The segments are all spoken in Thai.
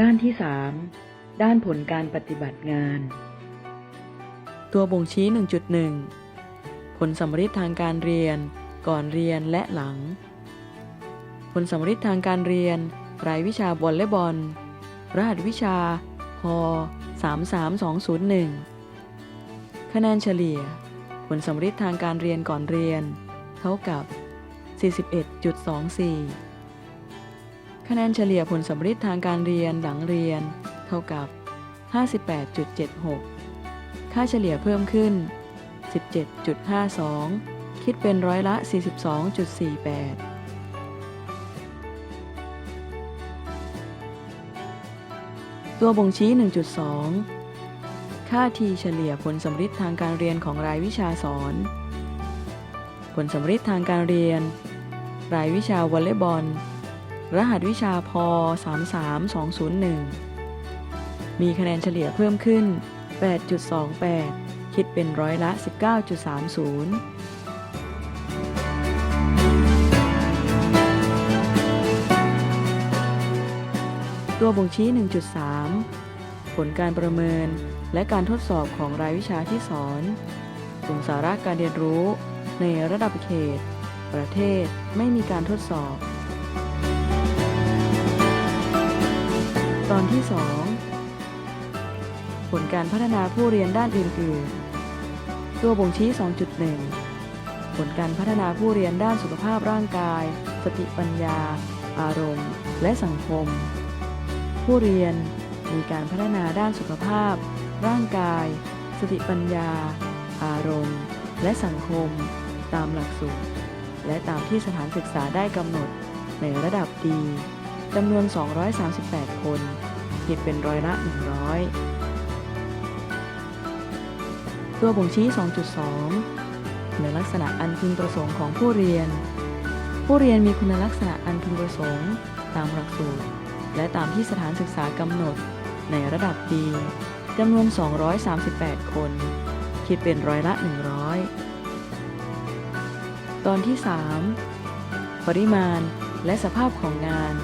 ด้านที่ 3 ด้านผลการปฏิบัติงาน ตัวบ่งชี้ 1.1 ผลสำริดทางการเรียน ก่อนเรียนและหลัง ผลสำริดทางการเรียน รายวิชาบอลและบอล รหัสวิชาพ33201 คะแนนเฉลี่ย ผลสำริดทางการเรียนก่อนเรียน เท่ากับ 41.24 คะแนนเฉลี่ยผลสำริดทางการเรียนหลังเรียน เท่ากับ 58.76 ค่าเฉลี่ยเพิ่มขึ้น 17.52 คิดเป็นร้อยละ 42.48ตัวบ่งชี้ 1.2 ค่าทีเฉลี่ยผลสำริดทางการเรียนของรายวิชาสอน ผลสำริดทางการเรียน รายวิชาวอลเลย์บอล รหัสวิชาพ33201 มีคะแนนเฉลี่ยเพิ่มขึ้น 8.28 คิดเป็นร้อยละ 19.30ตัวบ่งชี้ 1.3 ผลการประเมินและการทดสอบของรายวิชาที่สอนกลุ่มสาระการเรียนรู้ในระดับเขต ประเทศไม่มีการทดสอบ ตอนที่ 2 ผลการพัฒนาผู้เรียนด้านอื่นๆ ตัวบ่งชี้ 2.1 ผลการพัฒนาผู้เรียนด้านสุขภาพร่างกาย สติปัญญา อารมณ์ และสังคม ผู้เรียนมีการพัฒนาด้านสุขภาพ ร่างกาย สติปัญญา อารมณ์ และสังคม ตามหลักสูตร และตามที่สถานศึกษาได้กำหนดในระดับดี จำนวน 238 คน คิดเป็นร้อยละ 100 ตัวบ่งชี้ 2.2คุณลักษณะอันพึงประสงค์ของผู้เรียน ผู้เรียนมีคุณลักษณะอันพึงประสงค์ ตามหลักสูตร และตามที่สถานศึกษากำหนด ในระดับดีจำนวน 238 คน คิดเป็นร้อยละ 100 ตอนที่ 3 ปริมาณและสภาพของงาน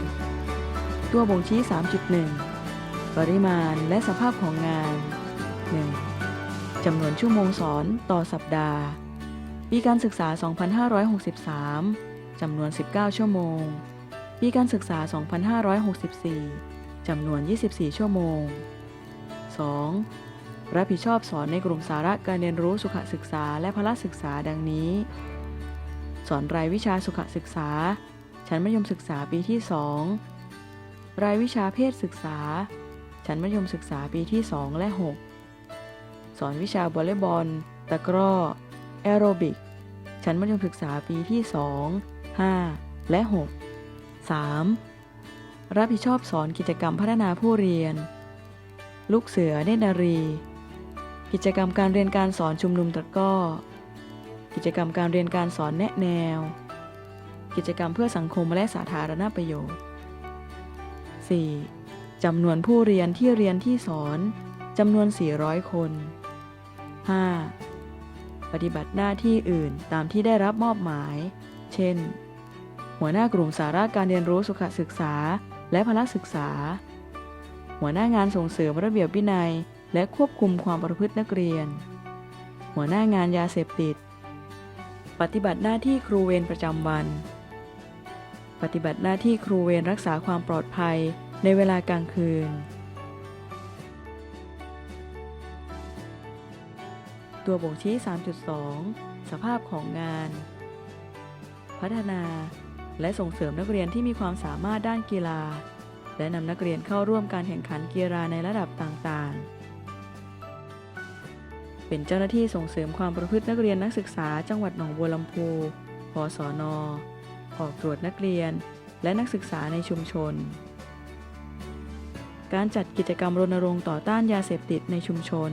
ตัวบ่งชี้ 3.1 ปริมาณและสภาพของงาน 1. จำนวนชั่วโมงสอนต่อสัปดาห์ ปีการศึกษา 2563 จำนวน 19 ชั่วโมง ปีการศึกษา 2564 จำนวน 24 ชั่วโมง 2. รับผิดชอบสอนในกลุ่มสาระการเรียนรู้สุขศึกษาและพละศึกษาดังนี้ สอนรายวิชาสุขศึกษา ชั้นมัธยมศึกษาปีที่ 2 รายวิชาเพศศึกษา ชั้นมัธยมศึกษาปีที่ 2 และ 6 สอนวิชาบอลเลย์บอล ตะกร้อ แอโรบิก ชั้นมัธยมศึกษาปีที่ 2 5 และ 6 3. รับผิดชอบสอนกิจกรรมพัฒนาผู้เรียน ลูกเสือเนตนารี กิจกรรมการเรียนการสอนชุมนุมตะกร้อ กิจกรรมการเรียนการสอนแนะแนว กิจกรรมเพื่อสังคมและสาธารณประโยชน์ 4. จำนวนผู้เรียนที่เรียนที่สอนจำนวน 400 คน 5. ปฏิบัติหน้าที่อื่นตามที่ได้รับมอบหมาย เช่น หัวหน้ากลุ่มสาระการเรียนรู้สุขศึกษาและพละศึกษา หัวหน้างานส่งเสริมระเบียบวินัย และควบคุมความประพฤตินักเรียน หัวหน้างานยาเสพติด ปฏิบัติหน้าที่ครูเวรประจำวัน ปฏิบัติหน้าที่ครูเวรรักษาความปลอดภัยในเวลากลางคืน ตัวบ่งชี้ 3.2 สภาพของงาน พัฒนา และส่งเสริมนักเรียนที่มีความสามารถด้านกีฬา และนำนักเรียนเข้าร่วมการแข่งขันกีฬาในระดับต่างๆเป็นเจ้าหน้าที่ส่งเสริมความประพฤตินักเรียนนักศึกษาจังหวัดหนองบัวลำพูพสน ออกตรวจนักเรียน และนักศึกษาในชุมชน การจัดกิจกรรมรณรงค์ต่อต้านยาเสพติดในชุมชน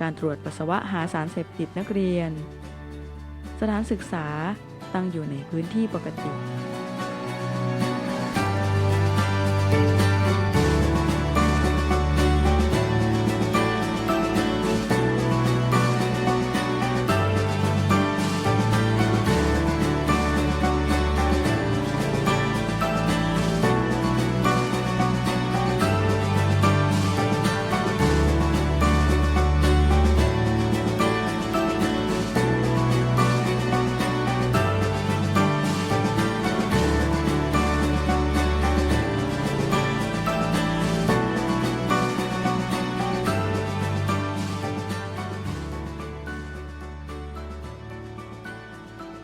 การตรวจปัสสาวะหาสารเสพติดนักเรียน สถานศึกษาตั้งอยู่ในพื้นที่ปกติ